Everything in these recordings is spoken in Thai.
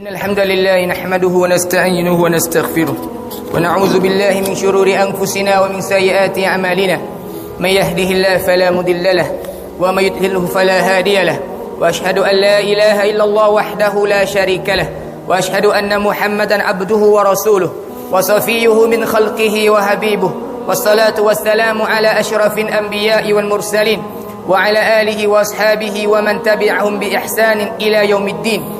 إن الحمد لله نحمده ونستعينه ونستغفره ونعوذ بالله من شرور أنفسنا ومن سيئات أعمالنا. من يهده الله فلا مضل له ومن يضلله فلا هادي له وأشهد أن لا إله إلا الله وحده لا شريك له وأشهد أن محمدا عبده ورسوله وصفيه من خلقه وحبيبه والصلاة والسلام على أشرف الأنبياء والمرسلين وعلى آله وأصحابه ومن تبعهم بإحسان إلى يوم الدين.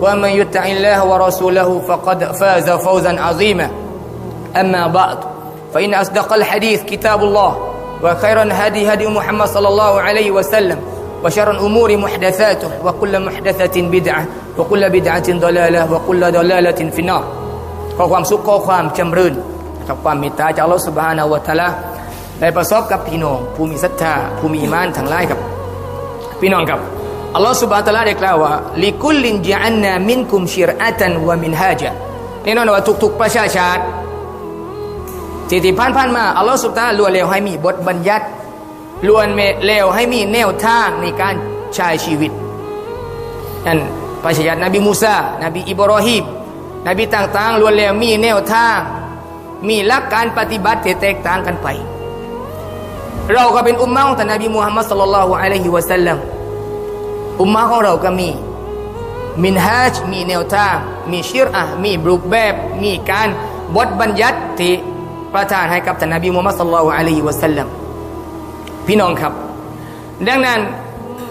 ومن يطع الله ورسوله فقد فاز فوزا عظيما أما بعد فإن أصدق الحديث كتاب الله وخير الهدي هدي محمد صلى الله عليه وسلم وشر الأمور محدثاته وكل محدثة بدعة وكل بدعة ضلالة وكل ضلالة في النار ขอความสุขขอความจำเริญกับความเมตตาจากอัลลอฮฺสุบฮานาวะตะอาลาได้ประสบกับพี่น้องผู้มีศรัทธาผู้มีอีมานทั้งหลายครับ พี่น้องครับ อัลลอฮฺสุบฮานตะอาลาได้กล่าวว่าลิคุลลินจันนามินคุมชิรอะตันวะมินฮาจาแน่นอนว่าทุกๆประชาชาติที่ที่ผ่านๆมาอัลลอฮฺสุบฮานตะอาลาล้วนแล้วให้มีบทบัญญัติล้วนแล้วให้มีแนวทางในการใช้ชีวิตนั่นประชาชาตินบีมูซานบีอิบรอฮีมนบีต่างๆล้วนแล้วมีแนวทาง มีหลักการปฏิบัติที่แตกต่างกันไป เราก็เป็นอุมมะของท่านนบีมุฮัมมัดสัลลัลลอฮุอะลัยฮิวะสัลลัม อุมมะของเราก็มี มินฮัจมีแนวทาง มีชิรอะมีรูปแบบ มีการบทบัญญัติที่ประทานให้กับท่านนบีมุฮัมมัดสัลลัลลอฮุอะลัยฮิวะสัลลัมพี่น้องครับ ดังนั้น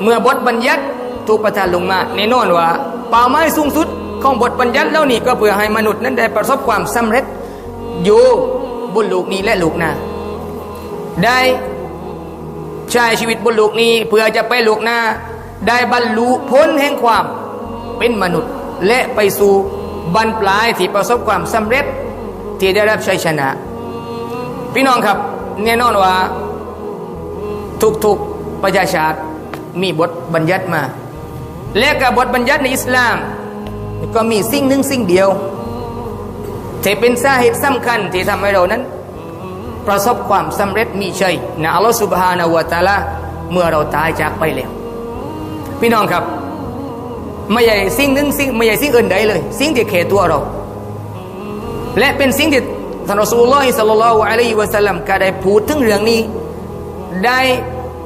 เมื่อบทบัญญัติถูกประทานลงมาแน่นอนว่าเป้าหมายสูงสุดของบทบัญญัติเหล่านี้ก็เพื่อให้มนุษย์นั้นได้ประสบความสำเร็จอยู่บนโลกนี้และโลกหน้าได้ใช้ชีวิตบนโลกนี้เพื่อจะไปโลกหน้า ได้บรรลุพ้นแห่งความเป็นมนุษย์ และไปสู่บรรปลายที่ประสบความสำเร็จที่ได้รับชัยชนะ พี่น้องครับแน่นอนว่าทุกๆประชาชาติมีบทบัญญัติมา และกับบทบัญญัติในอิสลาม ก็มีสิ่งหนึ่งสิ่งเดียวที่เป็นสาเหตุสำคัญที่ทำให้เรานั้น ประสบความสำเร็จมีชัยนะอัลลอฮฺสุบฮานาวะตาลาเมื่อเราตายจากไปแล้ว พี่น้องครับ ไม่ใช่สิ่งหนึ่งสิ่งไม่ใช่สิ่งอื่นใดเลย สิ่งที่เขตตัวเรา และเป็นสิ่งที่ท่านรอสูลุลลอฮิสัลลัลลอฮุอะลัยฮิวะสัลลัมก็ได้พูดถึงเรื่องนี้ ได้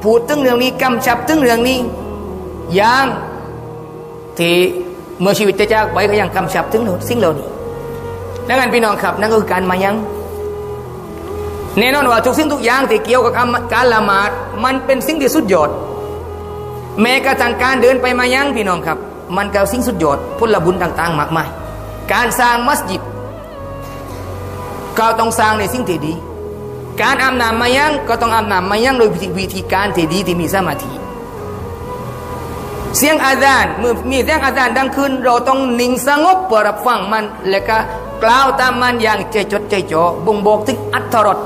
พูดถึงเรื่องนี้กำชับถึงเรื่องนี้อย่างที่เมื่อชีวิตจะจากไปก็ยังกำชับถึงสิ่งเหล่านี้ดังนั้นพี่น้องครับนั่นก็คือการมายังแน่นอนว่าทุกสิ่งทุกอย่างที่เกี่ยวกับการละหมาดมันเป็นสิ่งที่สุดยอด แม้กระทั่งการเดินไปมายังพี่น้องครับ มันก็สิ่งสุดยอดผลบุญต่าง ๆ มากมายการสร้างมัสยิดก็ต้องสร้างในสิ่งที่ดี การอาบน้ำมายังก็ต้องอาบน้ำมายังโดยวิธีการที่ดีที่มีสมาธิเสียงอาจารย์เมื่อมีเสียงอาจารย์ดังขึ้น เราต้องนิ่งสงบเพื่อรับฟังมัน และก็กล่าวตามมันอย่างใจจดใจจ่อบ่งบอกถึงอัตรส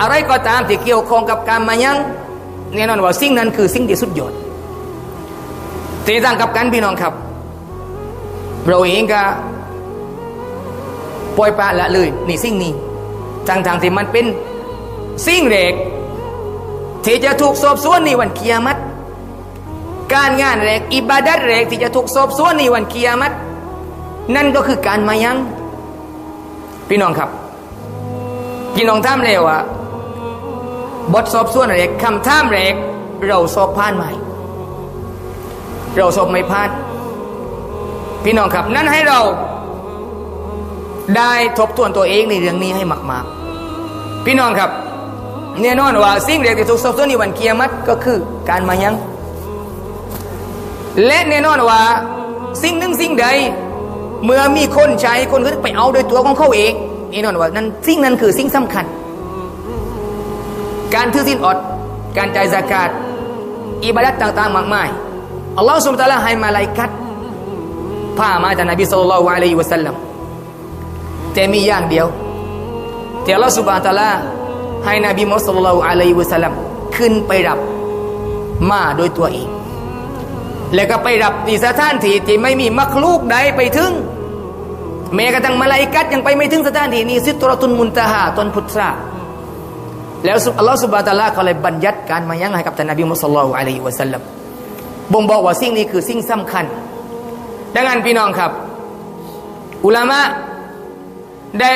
อะไรก็ตามที่เกี่ยวข้องกับการมายังแน่นอนว่าสิ่งนั้นคือสิ่งที่สุดยอด ตีต่างกับกันพี่น้องครับ เราเองก็ปล่อยปละละเลยนี่สิ่งนี้ทางทางที่มันเป็นสิ่งเล็กที่จะถูกสอบสวนในวันเกียรติการงานแรกอิบาดัดแรกที่จะถูกสอบสวนในวันเกียรตินั่นก็คือการมายัง พี่น้องครับพี่น้องท่ามเร็วอะบทสอบสวนแรกคำท่ามแรกเราสอบผ่านไหม่ เราสอบไม่ผ่านพี่น้องครับ นั่นให้เราได้ทบทวนตัวเองในเรื่องนี้ให้มาก ๆ พี่น้องครับแน่นอนว่าสิ่งเด็กที่ถูกสอบสวนในวันเกียรติก็คือการมายัง และแน่นอนว่าสิ่งหนึ่งสิ่งใด เมื่อมีคนใช้คนก็ไปเอาโดยตัวของเขาเองแน่นอนว่านั้นสิ่งนั้นคือสิ่งสำคัญ การถือศีลอด การจ่ายสกาศอิบาดัตต่าง ๆ มากมาย อัลลอฮฺสุบตะลาให้มาลายกัดพามาจากนบีสุลต่านอะลัยวะสัลลัมแต่มีอย่างเดียวแต่อัลลอฮฺสุบานตะอาลาให้นบีมุฮัมมัดสุลลัลอะลัยวะสัลลัมขึ้นไปรับมาโดยตัวเอง แล้วก็ไปรับที่สถานที่ที่ไม่มีมักลูกใดไปถึงแม้กระทั่งมาลาอิกัดยังไปไม่ถึงสถานที่นี้ซิตรตุนมุนตาหาตนพุทธะแล้วอัลลอฮฺสุบฮานตะอาลาเลยบัญญัติการมายังให้กับท่านนบีมุฮัมมัดสุลลัลอะลัยวะสัลลัม บ่งบอกว่าสิ่งนี้คือสิ่งสำคัญ ดังนั้นพี่น้องครับ อุลามะได้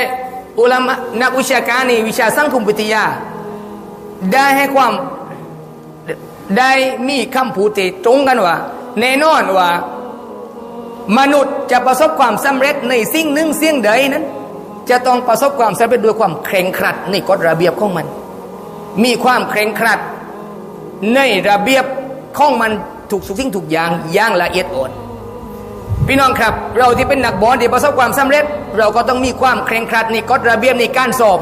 อุลามะนักวิชาการในวิชาสังคมวิทยา ได้ให้ความได้มีคำพูดที่ตรงกันว่าแน่นอนว่า มนุษย์จะประสบความสำเร็จในสิ่งหนึ่งสิ่งใดนั้น จะต้องประสบความสำเร็จด้วยความเคร่งครัดในกฎระเบียบของมัน มีความเคร่งครัดในระเบียบของมัน ถูกสิ่งถูกอย่างอย่างละเอียดอ่อนพี่น้องครับ เราที่เป็นนักบอลที่ประสบความสำเร็จ เราก็ต้องมีความเคร่งครัดในกฎระเบียบในการสอบ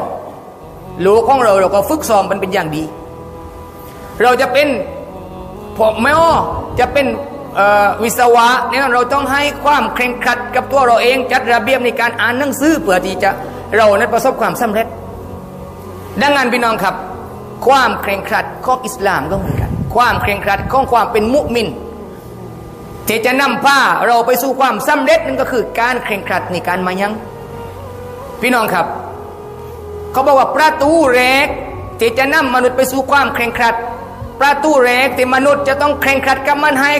ลูกของเราเราก็ฝึกซ้อมมันเป็นอย่างดี เราจะเป็นผมไม่อ้อจะเป็นวิศวะเนี่ยเราต้องให้ความเคร่งครัดกับตัวเราเองจัดระเบียบในการอ่านหนังสือเพื่อที่จะเรานั้นประสบความสำเร็จ ดังนั้นพี่น้องครับ ความเคร่งครัดของอิสลามก็เหมือนกัน ความเคร่งครัดของความเป็นมุมินที่จะนำพาเราไปสู่ความสำเร็จนั่นก็คือการเคร่งครัดในการมายัง พี่น้องครับ เขาบอกว่าประตูแรกที่จะนำมนุษย์ไปสู่ความเคร่งครัด ประตูแรกที่มนุษย์จะต้องเคร่งครัดกับมันให้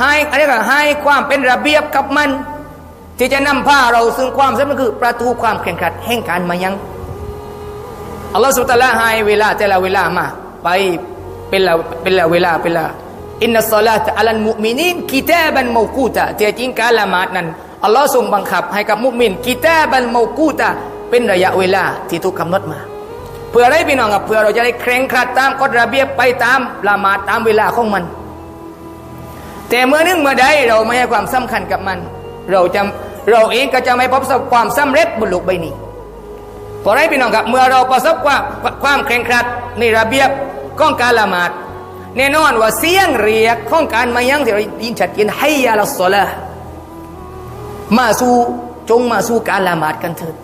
ให้อะไรก็ให้ความเป็นระเบียบกับมัน ที่จะนำพาเราซึ่ความสำเร็จคือประตูความเคร่งครัดแห่งการมายังอัลลอฮฺสุลตาละให้เวลาแต่ละเวลามาไป เป็นละเป็นละเวลาเป็นละอินนัสซาลาตอัลันมุมินีนกิตาบันมูกูตะแต่จริงการละหมาดนั้นอัลลอฮ์ทรงบังคับให้กับมุมินกิตาบันมูกูตะเป็นระยะเวลาที่ถูกกำหนดมา เพื่ออะไรพี่น้องครับเพื่อเราจะได้เคร่งครัดตามกฎระเบียบไปตามละหมาดตามเวลาของมัน แต่เมื่อนึงเมื่อใดเราไม่ให้ความสำคัญกับมัน เราจะเราเองก็จะไม่พบความสำเร็จบนโลกใบนี้เพราะอะไรพี่น้องครับเมื่อเราประสบความความเคร่งครัดในระเบียบ ของการละหมาดแน่นอนว่าเสียงเรียกของการมายังที่เรายินชัดเจนให้ยาละสละมาสู่จงมาสู่การละหมาดกันเถิด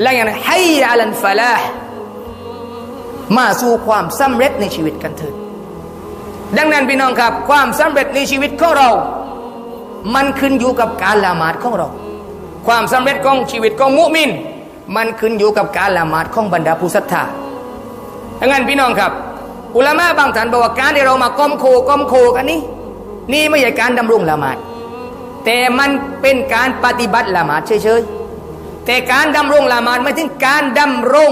และอย่างนั้นให้ยาลันฟาลามาสู่ความสำเร็จในชีวิตกันเถิดดังนั้นพี่น้องครับ ความสำเร็จในชีวิตของเรา มันขึ้นอยู่กับการละหมาดของเรา ความสำเร็จของชีวิตของมุมิน มันขึ้นอยู่กับการละหมาดของบรรดาผู้ศรัทธาดังนั้นพี่น้องครับ อุลามะบางท่านบอกว่าการที่เรามาก้มโคก้มโคกันนี้ นี่ไม่ใช่การดำรงละหมาดแต่มันเป็นการปฏิบัติละหมาดเฉยๆแต่การดำรงละหมาดไม่ถึงการดำรง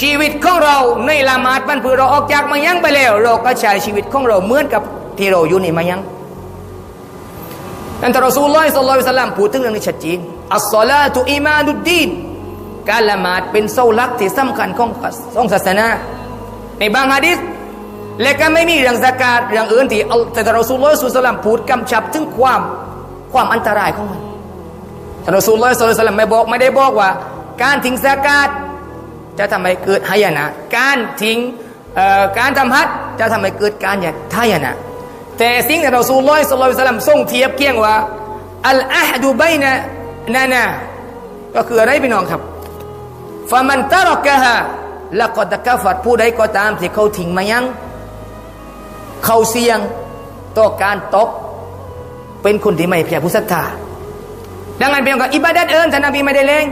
ชีวิตของเราในละหมาดมันเพื่อเราออกจากมายังไปแล้ว เราก็ใช้ชีวิตของเราเหมือนกับที่เราอยู่ในมายังอันตรสูลลอยสัลลัลลอฮุซัลลัมพูดถึงเรื่องนี้ชัดเจนอัสซาลาตุอิมานุดดีนการละหมาดเป็นเสาหลักที่สำคัญของของศาสนา ในบางฮะดิษและก็ไม่มีเรื่องสกาดเรื่องอื่นที่แต่ตรสูลลอยสุลลัมพูดกำชับถึงความความอันตรายของมันแต่รสูลลอยสุลลัมไม่บอกไม่ได้บอกว่า การทิ้งสกาดจะทำให้เกิดหายนะ การทิ้งการทำฮัดจะทำให้เกิดการอยากทายนะ แต่สิ่งที่เราสูลลอยสุลลัลลัมทรงเทียบเคียงว่าอัลอาฮดูใบนะนานาก็คืออะไรพี่น้องครับฟามันตารกะฮะ และกอดกาฟัดผู้ใดก็ตามที่เขาทิ้งมายัง เขาเสี่ยงต่อการตก เป็นคนที่ไม่เพียรผู้ศรัทธาดังนั้นเป็นกับอิบาดัตเอิญท่านนบีไม่ได้เล้ง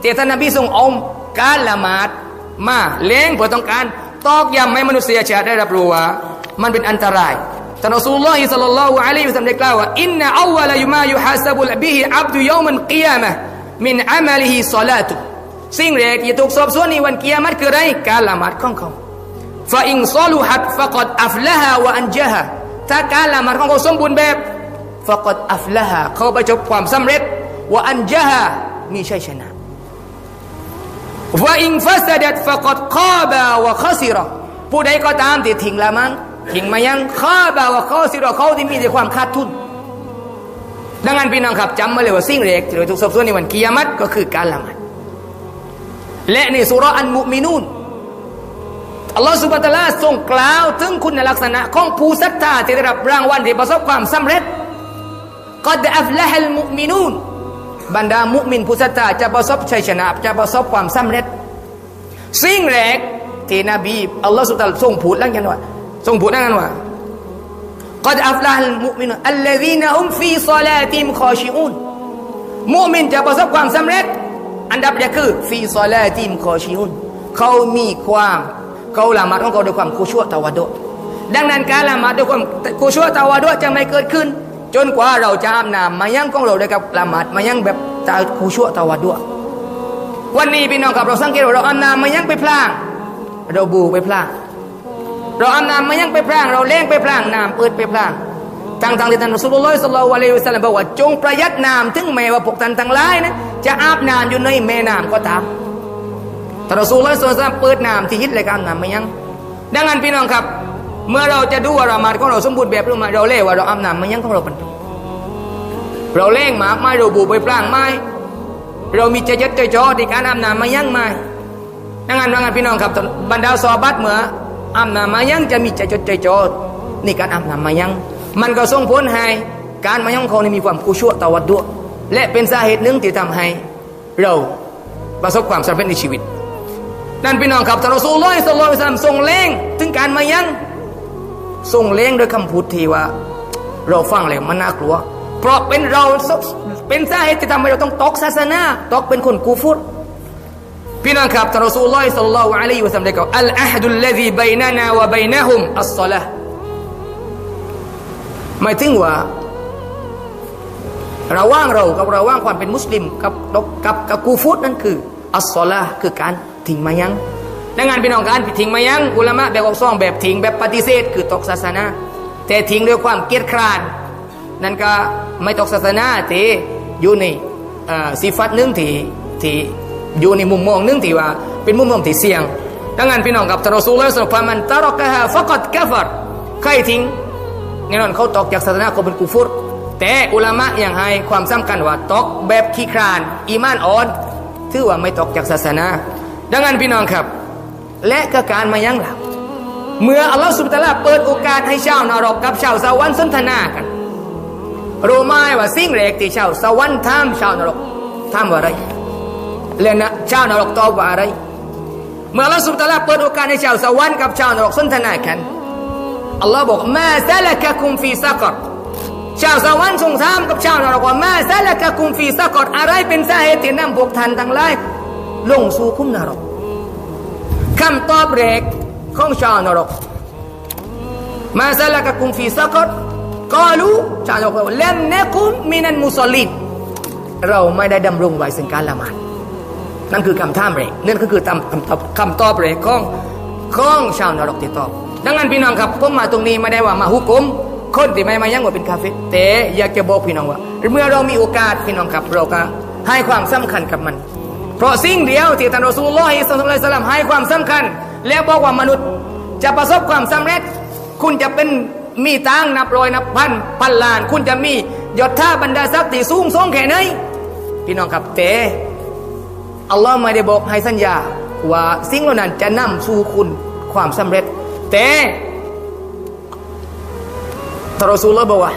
แต่ท่านนบีทรงอมการละหมาดมาเล้งเพื่อต้องการตอกย้ำให้มนุษยชาติได้รับรู้ว่า มันเป็นอันตรายท่านรอสูลลอฮิสัลลัลลอฮุอะลัยฮิวะซัลลัมได้กล่าวว่าอินนะอวะลยุมายุฮาซบุลบิฮิอับดุยอมันกิยามะมินอามัลิฮิศอลาตุ สิ่งแรกที่ถูกสอบสวนในวันกิยามัตคืออะไรการละหมาดของเขาฟาอิงซอลูฮัดฟะกดอัฟละฮาวะอันจฮะถ้าการละหมาดของเขาสมบูรณ์แบบฟะกดอัฟละฮาเขาประสบความสำเร็จวะอันจฮะมีชัยชนะวะอิงฟัสดัดฟะกดคาบะวะคาซิรอผู้ใดก็ตามที่ทิ้งละมันทิ้งมายังคาบะวะคาซิรอเขาที่มีแต่ความขาดทุนดังนั้นพี่น้องครับจำมาเลยว่าสิ่งแรกที่เราถูกสอบสวนในวันกิยามัตก็คือการละหมาด และในสุรอันมุมินูนอัลลอฮฺสุบะตะลาทรงกล่าวถึงคุณลักษณะของผู้ศรัทธาที่ได้รับรางวัลที่ประสบความสำเร็จ กอดอัฟละฮัลมุมินูนบรรดามุมินผู้ศรัทธาจะประสบชัยชนะจะประสบความสำเร็จ สิ่งแรกที่นบีอัลลอฮฺสุลตานทรงพูดแล้วกันว่าทรงพูดแล้วกันว่า قد أفلح المؤمنون الذين هم في صلاتهم خاشعون มุมินจะประสบความสำเร็จ อันดับแรกคือฟีซอลาติมคอชิอุนเขามีความเขาละหมาดของเขาด้วยความคุชั่วตะวะดดังนั้นการละหมาดด้วยความคุชั่วตะวะดจะไม่เกิดขึ้น จนกว่าเราจะอาบน้ำมายังของเราด้วยกับละหมาดมายังแบบตาคุชั่วตะวะดวันนี้พี่น้องกับเราสังเกตว่าเราอาบน้ำมายังไปพลาง เราบูไปพลางเราอาบน้ำมายังไปพลาง เราเล่งไปพลางน้ำเปิดไปพลางทางทางที่ท่านสุลลอฮ์สัลลัลลอฮุอะลัยฮิวสัลลัมบอกว่าจงประหยัดน้ำถึงแม้ว่าพวกท่านทั้งหลายนะ จะอาบน้ำอยู่ในแม่น้ำก็ตามตรอสูลุลลอฮ์สัลลัลลอฮุอะลัยฮิวะสัมเปิดน้ำที่ฮิตเลยการน้ำมายัง ดังนั้นพี่น้องครับ เมื่อเราจะดูว่าเรามาดของเราสมบูรณ์แบบหรือไม่เราเล่ว่าเราอาบน้ำมายังของเราเป็นเราเล่งหมากไม้เราบูไปพลางไม้เรามีใจยัดใจจ่อในการอาบน้ำมายังไม้ดังนั้นดังนั้นพี่น้องครับบรรดาซอบัตเมื่ออาบน้ำมายังจะมีใจจดใจจ่อในการอาบน้ำมายัง มันก็ส่งผลให้การมายังของเขานี่มีความกุชั่วตะวัดด้วย และเป็นสาเหตุหนึ่งที่ทำให้เราประสบความสำเร็จในชีวิต นั่นพี่น้องครับท่านรอซูลลอฮ์สัลลัลลอฮุลัยฮิวะซัลลัมทรงเล่งถึงการมายังทรงเล่งด้วยคำพูดที่ว่า เราฟังแล้วมันน่ากลัว เพราะเป็นเราเป็นสาเหตุที่ทำให้เราต้องตกศาสนาตกเป็นคนกูฟุรพี่น้องครับท่านรอซูลลอฮ์สัลลัลลอฮุอะลัยฮิวะซัลลัมได้กล่าวอัลอะฮดุลลซีบัยนะนาวะบัยนะฮุมอัสศอลาห์หมายถึงว่า ระว่างเรากับระว่างความเป็นมุสลิมกับกับกับกูฟุตนั่นคืออัสซอลาห์คือการทิ้งมายังดังนั้นพี่น้องการทิ้งมายังอุลามะแบบออกซ่องแบบทิ้งแบบปฏิเสธ คือตกศาสนา แต่ทิ้งด้วยความเกียจคร้าน นั่นก็ไม่ตกศาสนาที่อยู่ในสิฟัตหนึ่งที่ที่อยู่ในมุมมองหนึ่งที่ว่า เป็นมุมมองที่เสี่ยงดังนั้นพี่น้องกับตรอซูลและสุลฟามันตารกะฮะฟักดกะฟรใครทิ้งแน่นอนเขาตกจากศาสนาเขาเป็นกูฟุร แต่อุลามะยังให้ความสำคัญว่าตกแบบขี้คราน อีมานอ่อนถือว่าไม่ตกจากศาสนา ดังนั้นพี่น้องครับ และก็การมายังหลับเมื่ออัลลอฮฺสุบตะลาเปิดโอกาสให้ชาวนรกกับชาวสวรรค์สนทนากันรู้ไหมว่าสิ่งแรกที่ชาวสวรรค์ทำชาวนรกทำว่าอะไรและนะชาวนรกตอบว่าอะไร เมื่ออัลลอฮฺสุบตะลาเปิดโอกาสให้ชาวสวรรค์กับชาวนรกสนทนากันอัลลอฮ์บอกมาซาลกะคุมฟีซักร ชาวสวรรค์ทรงถามกับชาวนรกว่ามาซาลกะคุมฟีซักรอะไรเป็นสาเหตุที่นำพวกท่านทั้งหลายลงสู่คุ้มนรกคำตอบแรกของชาวนรก มาซาลกะกุมฟีซักรกาลูชาวนรกว่าเล่มเนกุมมินันมุสลิมเราไม่ได้ดำรงไว้ซึ่งการละหมาดนั่นคือคำถามแรกนั่นก็คือคำตอบคำตอบแรกของของชาวนรกที่ตอบดังนั้นพี่น้องครับผมมาตรงนี้ไม่ได้ว่ามาหุกม คนที่ไม่มายังว่าเป็นคาเฟ่แต่อยากจะบอกพี่น้องว่า เมื่อเรามีโอกาสพี่น้องครับเราก็ให้ความสำคัญกับมัน เพราะสิ่งเดียวที่ท่านรอซูลลอฮิสัลลัลลอฮุอะลัยฮิวะซัลลัมให้ความสำคัญ และบอกว่ามนุษย์จะประสบความสำเร็จ คุณจะเป็นมีตังนับร้อยนับพันพันล้าน คุณจะมียศท่าบรรดาศักดิ์ที่สูงส่งแค่ไหนพี่น้องครับแต่อัลลอฮ์ไม่ได้บอกให้สัญญาว่าสิ่งเหล่านั้นจะนำสู่คุณความสำเร็จ แต่ ทารอซูละบอกว่า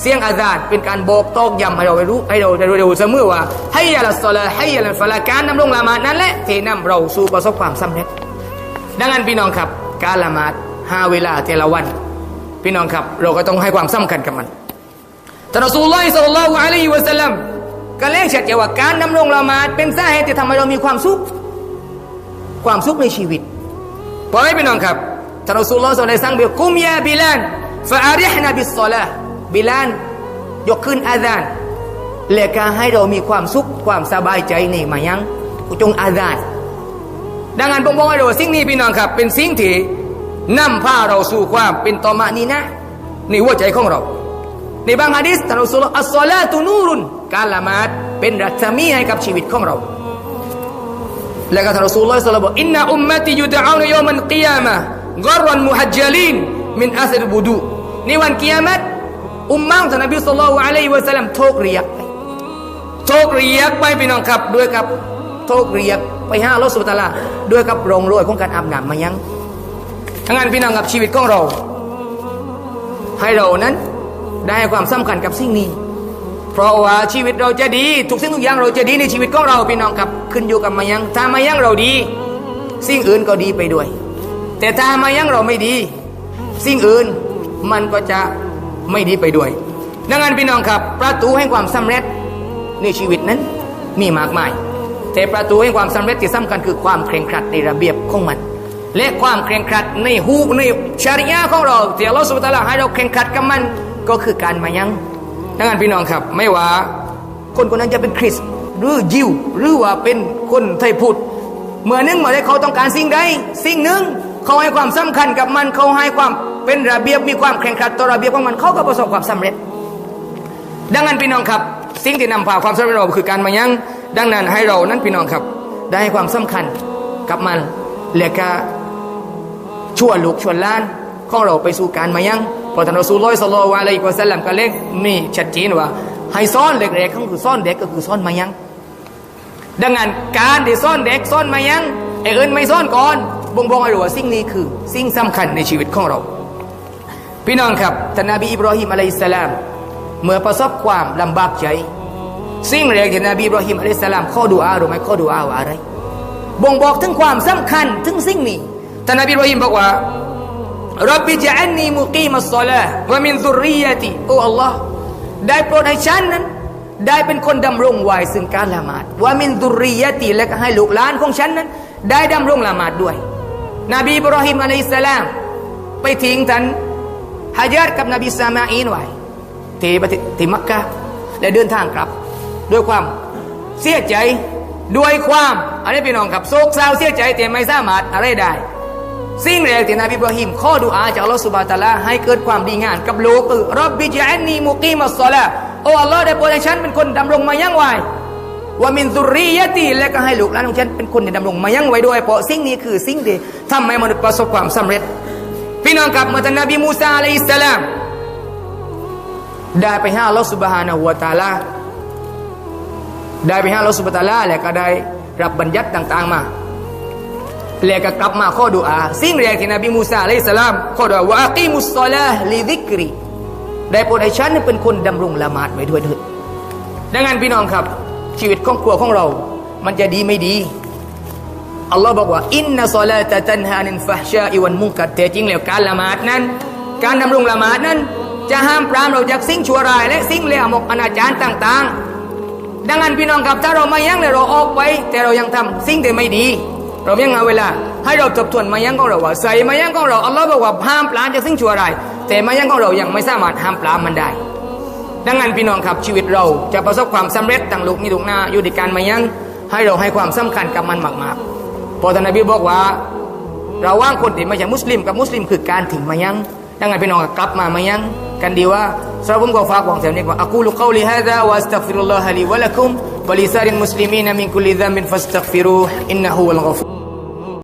เสียงอาซานเป็นการบอกตอกย้ำให้เรารู้ให้เราได้รู้เสมอว่าให้ยาละสลาให้ยาละฟลาการนำลงละหมาดนั่นแหละที่นำเราสู่ประสบความสำเร็จ ดังนั้นพี่น้องครับ การละหมาดห้าเวลาแต่ละวัน พี่น้องครับ เราก็ต้องให้ความสำคัญกับมันท่ารอซูลลอฮิสัลลัลลอฮุอะลัยฮิวะสัลลัมก็เล่งชัดเจนว่าการนำลงละหมาดเป็นสาเหตุที่ทำให้เรามีความสุข ความสุขในชีวิตเพราะให้พี่น้องครับท่านรอซูลลอฮ์ได้สั่งเบียกุมยาบิลาน ฟาอาริฮนาบิสซอลาบิลานยกขึ้นอาซานและการให้เรามีความสุขความสบายใจนี่มายังจงอาซานดังนั้นผมบอกให้เราสิ่งนี้พี่น้องครับ เป็นสิ่งที่นำพาเราสู่ความเป็นตอมานีนะในหัวใจของเรา ในบางฮะดิษท่านอัลลอฮฺอัสซาลาตุนูรุนการละหมาดเป็นรัศมีให้กับชีวิตของเรา และก็ท่านอัลลอฮฺสัลลัลลอฮฺบอกอินนาอุมมะติยุดะอาวนยามันกิยามะกรรันมุฮัจจลีนมินอัสรบุดู ในวันกิยามะอุมมะของท่านนบีสัลลัลลอะลัยฮิวะสัลลัมโทกเรียกไปโทกเรียกไปพี่น้องครับด้วยกับโทกเรียกไปห้าอัลสุบตะลาด้วยกับโรงรวยของการอาบน้ำมายังทั้งนั้นพี่น้องกับชีวิตของเรา ให้เรานั้นได้ให้ความสำคัญกับสิ่งนี้ เพราะว่าชีวิตเราจะดีทุกสิ่งทุกอย่างเราจะดีในชีวิตของเราพี่น้องครับขึ้นอยู่กับมายังถ้ามายังเราดี สิ่งอื่นก็ดีไปด้วย แต่ถ้ามายังเราไม่ดี สิ่งอื่น มันก็จะไม่ดีไปด้วย ดังนั้นพี่น้องครับ ประตูแห่งความสำเร็จในชีวิตนั้นมีมากมาย แต่ประตูแห่งความสำเร็จที่สำคัญคือความเคร่งครัดในระเบียบของมัน และความเคร่งครัดในหูในชริยะของเราที่อัลลอฮฺสุบตาลาให้เราเคร่งครัดกับมันก็คือการมายังดังนั้นพี่น้องครับ ไม่ว่าคนคนนั้นจะเป็นคริสต์หรือยิวหรือว่าเป็นคนไทยพุทธเมื่อนึงเมื่อใดเขาต้องการสิ่งใดสิ่งหนึ่งเขาให้ความสำคัญกับมันเขาให้ความ เป็นระเบียบมีความเคร่งครัดต่อระเบียบของมันเขาก็ประสบความสำเร็จ ดังนั้นพี่น้องครับ สิ่งที่นำพาความสำเร็จเราคือการมายังดังนั้นให้เรานั้นพี่น้องครับ ได้ให้ความสำคัญกับมันและก็ชั่วลูกชวนล้านของเราไปสู่การมายังพอท่านรอซูลลอยสโลวาเลยกว่าสัลลัมก็เล็กมีชัดเจนว่าให้ซ่อนเด็กๆก็คือซ่อนเด็กก็คือซ่อนมายังดังนั้นการที่ซ่อนเด็กซ่อนมายังไอ้เอิญไม่ซ่อนก่อนบ่งบอกให้รู้ว่าสิ่งนี้คือ สิ่งสำคัญในชีวิตของเรา พี่น้องครับท่านนบีอิบราฮิมอะลัยสลาม เมื่อประสบความลำบากใจ สิ่งแรกที่นบีอิบราฮิมอะลัยสลามข้อดูอารู้ไหมข้อดูอาว่าอะไร บ่งบอกถึงความสำคัญถึงสิ่งนี้ท่านนบีอิบราฮิมบอกว่ารับบิจันนีมุกีมัสซอลาห์วะมินซุรริยะติโอ้อัลลอฮ์ได้โปรดให้ฉันนั้น ได้เป็นคนดำรงไว้ซึ่งการละหมาดว่ามินดุริยะติและก็ให้ลูกหลานของฉันนั้น ได้ดำรงละหมาดด้วย นบีอิบราฮิมอะลัยฮิสสลาม ไปทิ้งท่าน ฮะญาตกับนบีซามาอีนไว้ที่ประเทศที่มักกะและเดินทางกลับ ด้วยความเสียใจด้วยความอะไรพี่น้องครับโศกเศร้าเสียใจแต่ไม่สามารถอะไรได้ สิ่งแรกที่นบีอิบราฮิมข้อดุอาจากอัลลอฮฺสุบฮาตะอาลาให้เกิดความดีงามกับโลกคือรับบิจันนีมุกีมัสซอลาโอ้อัลลอฮ์ได้โปรดให้ฉันเป็นคนดำรงมายังไว้ว่ามินซุรียะตีและก็ให้ลูกหลานของฉันเป็นคนที่ดำรงมายังไว้ด้วยเพราะสิ่งนี้คือสิ่งที่ทำให้มนุษย์ประสบความสำเร็จ พี่น้องครับเมื่อท่านนบีมูซาอะลัยฮิสสลามได้ไปหาอัลลอฮฺสุบฮานะฮูวะตะอาลาได้ไปหาอัลลอฮฺสุบฮานะตาลาและก็ได้รับบัญญัติต่างๆมาแล้วก็กลับมาข้อดุอาสิ่งแรกที่นบีมูซาอะลัยฮิสสลามข้อดุอาวะอักีมุสซอลาห์ลิซิกรีได้โปรดให้ฉันเป็นคนดำรงละหมาดไว้ด้วยเถิดดังนั้นพี่น้องครับ ชีวิตของครัวของเรา มันจะดีไม่ดี อัลลอฮ์บอกว่า อินนัสลาตะตันฮานินฟะชาอิวันมุกัดแต่จริงแล้วการละหมาดนั้น การดำรงละหมาดนั้น จะห้ามปรามเราจากสิ่งชั่วร้าย และสิ่งเลวมกอนาจารต่าง ๆ ดังนั้นพี่น้องครับถ้าเราไม่ยั้งเลยเราออกไป แต่เรายังทำสิ่งที่ไม่ดี เรายังเอาเวลา ให้เราทบทวนมายังของเราว่าใส่มายังของเราอัลลอฮ์บอกว่าห้ามปรามจากสิ่งชั่วร้าย แต่มายังของเรายังไม่สามารถห้ามปรามมันได้ดังนั้นพี่น้องครับชีวิตเราจะประสบความสำเร็จต่างลูกนี่ลูกหน้าอยู่ในการมายังให้เราให้ความสำคัญกับมันมากๆ พอท่านนบีบอกว่าเราว่างคนที่ไม่ใช่มุสลิมกับมุสลิมคือการถึงมายังดังนั้นพี่น้องกลับมามายังกันดีว่าสำหรับผมก็ฝากบอกแถวนี้ว่าอักูลุกลิฮะดะวะอัสตักฟิรุลลอฮะลีวะลักุมวะลิซารินมุสลิมีนมินคุลิซัมบินฟัสตักฟิรูอินนะฮูวัลกอฟู